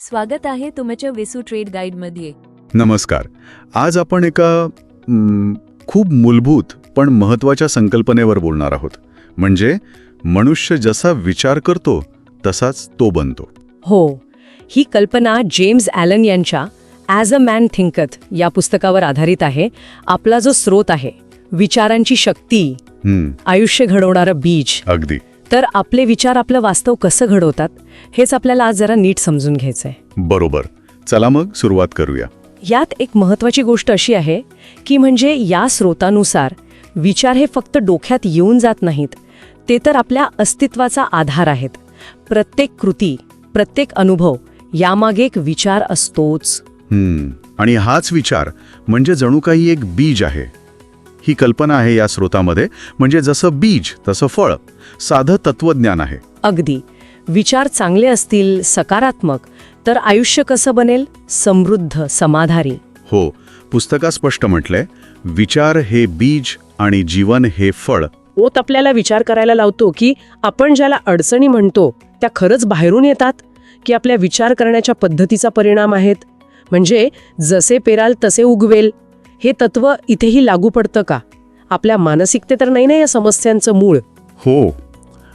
स्वागत आहे तुमच्या विसू ट्रेड गाईडमध्ये. नमस्कार. आज आपण एका खूप मूलभूत पण महत्त्वाच्या संकल्पनेवर बोलणार आहोत. म्हणजे मनुष्य जसा विचार करतो तसाच तो बनतो. हो. ही कल्पना जेम्स ॲलन यांच्या ॲज अ मॅन थिंकत या पुस्तकावर आधारित आहे. आपला जो स्रोत आहे विचारांची शक्ती आयुष्य घडवणारं बीज. अगदी. तर आपले विचार आपलं वास्तव कसं घडवतात हेच आपल्याला आज जरा नीट समजून घ्यायचंय. बरोबर. चला मग सुरुवात करूया. यात एक महत्वाची गोष्ट अशी आहे की म्हणजे या स्रोतानुसार विचार हे फक्त डोक्यात येऊन जात नाहीत ते तर आपल्या अस्तित्वाचा आधार आहेत. प्रत्येक कृती प्रत्येक अनुभव यामागे एक विचार असतोच. आणि हाच विचार म्हणजे जणू काही एक बीज आहे. ही कल्पना आहे या स्रोतामध्ये. म्हणजे जसं बीज तसं फळ. साधं तत्वज्ञान आहे. अगदी. विचार चांगले असतील सकारात्मक तर आयुष्य कसं बनेल? समृद्ध समाधारी हो पुस्तकात स्पष्ट म्हटलंय विचार हे बीज आणि जीवन हे फळ. ओत आपल्याला विचार करायला लावतो की आपण ज्याला अडचणी म्हणतो त्या खरंच बाहेरून येतात? की आपल्या विचार करण्याच्या पद्धतीचा परिणाम आहेत? म्हणजे जसे पेराल तसे उगवेल. हे तत्व इथेही लागू पडतं का? आपल्या मानसिकते तर नाही ना या समस्यांचं मूळ? हो.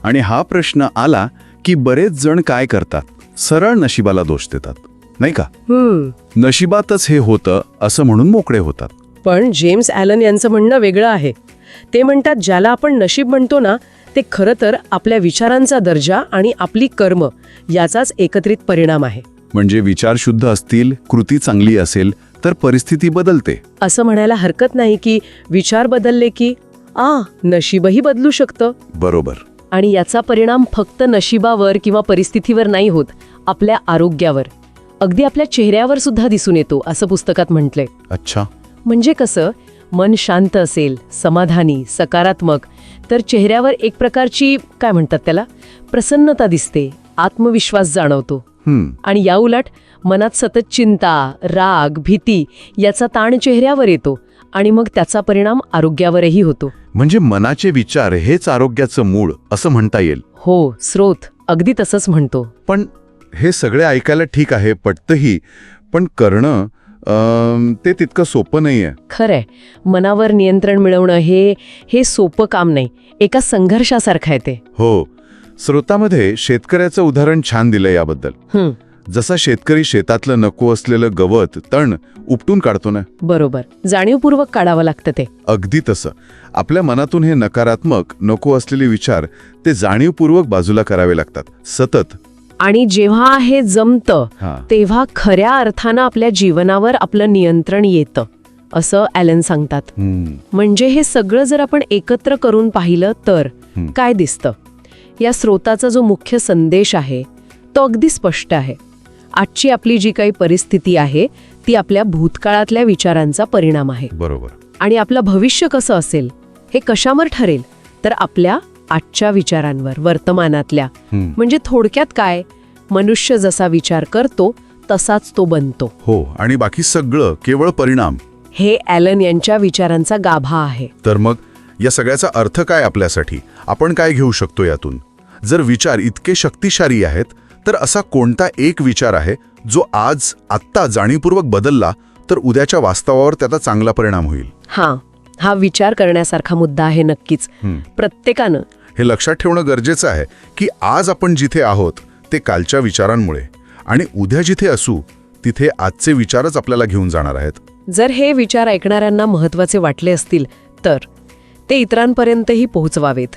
आणि हा प्रश्न आला की बरेच जण काय करतात? सरळ नशिबाला दोष देतात नाही का? नशिबातच हे होतं असं म्हणून मोकळे होतात. पण जेम्स ॲलन यांचं म्हणणं वेगळं आहे. ते म्हणतात ज्याला आपण नशीब म्हणतो ना ते खरं तर आपल्या विचारांचा दर्जा आणि आपली कर्म याचाच एकत्रित परिणाम आहे. म्हणजे विचार शुद्ध असतील कृती चांगली असेल तर परिस्थिती बदलते. असं म्हणायला हरकत नाही की विचार बदलले की आ नशीबही बदलू शकतं. बरोबर. आणि याचा परिणाम फक्त नशिबावर किंवा परिस्थितीवर नाही होत आपल्या आरोग्यावर. अगदी आपल्या चेहऱ्यावर सुद्धा दिसून येतो असं पुस्तकात म्हटलंय. अच्छा. म्हणजे कसं मन शांत असेल समाधानी सकारात्मक तर चेहऱ्यावर एक प्रकारची काय म्हणतात त्याला प्रसन्नता दिसते आत्मविश्वास जाणवतो. आणि या उलट मनात सतत चिंता राग भीती याचा ताण चेहऱ्यावर येतो आणि मग त्याचा परिणाम आरोग्यावरही होतो. म्हणजे मनाचे विचार हेच आरोग्याचं मूळ असं म्हणता येईल. हो स्रोत. अगदी तसंच म्हणतो. पण हे सगळे ऐकायला ठीक आहे पटतंही. पण करणं ते तितकं सोपं नाहीये. खरंय. मनावर नियंत्रण मिळवणं हे हे सोपं काम नाही. एका संघर्षासारखं आहे ते. हो. स्रोतामध्ये शेतकऱ्याचं उदाहरण छान दिलं याबद्दल. जसा शेतकरी शेतातलं नको असलेलं गवत तण उपटून काढतो ना? बरोबर. जाणीवपूर्वक काढावं लागतं ते. अगदी तसं. आपल्या मनातून हे नकारात्मक नको असलेले विचार ते जाणीवपूर्वक बाजूला करावे लागतात. सतत. आणि जेव्हा हे जमतं तेव्हा खऱ्या अर्थानं आपल्या जीवनावर आपलं नियंत्रण येतं असं ॲलन सांगतात. म्हणजे हे सगळं जर आपण एकत्र करून पाहिलं तर. काय दिसतं? या स्रोताचा जो मुख्य संदेश आहे तो अगदी स्पष्ट आहे. आजची आपली जी काही परिस्थिती आहे ती आपल्या भूतकाळातल्या विचारांचा परिणाम आहे. बरोबर. आणि आपलं भविष्य कसं असेल हे कशावर ठरेल तर आपल्या आजच्या विचारांवर वर्तमानातल्या. म्हणजे थोडक्यात काय? मनुष्य जसा विचार करतो तसाच तो बनतो. हो आणि बाकी सगळं केवळ परिणाम. हे ॲलन यांच्या विचारांचा गाभा आहे. तर मग? या सगळ्याचा अर्थ काय आपल्यासाठी? आपण काय घेऊ शकतो यातून? जर विचार इतके शक्तिशाली आहेत तर असा कोणता एक विचार आहे जो आज आत्ता जाणीवपूर्वक बदलला तर उद्याच्या वास्तवावर त्याचा चांगला परिणाम होईल? हां हा विचार करण्यासारखा मुद्दा आहे नक्कीच. प्रत्येकानं. हे लक्षात ठेवणं गरजेचं आहे की आज आपण जिथे आहोत ते कालच्या विचारांमुळे. आणि उद्या जिथे असू तिथे आजचे विचारच आपल्याला घेऊन जाणार आहेत. जर हे विचार ऐकणाऱ्यांना महत्त्वाचे वाटले असतील तर. ते इतरांपर्यंतही पोहोचवावेत.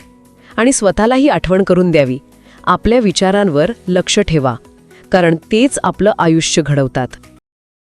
आणि स्वतःलाही आठवण करून द्यावी. आपल्या विचारांवर लक्ष ठेवा. कारण तेच आपलं आयुष्य घडवतात.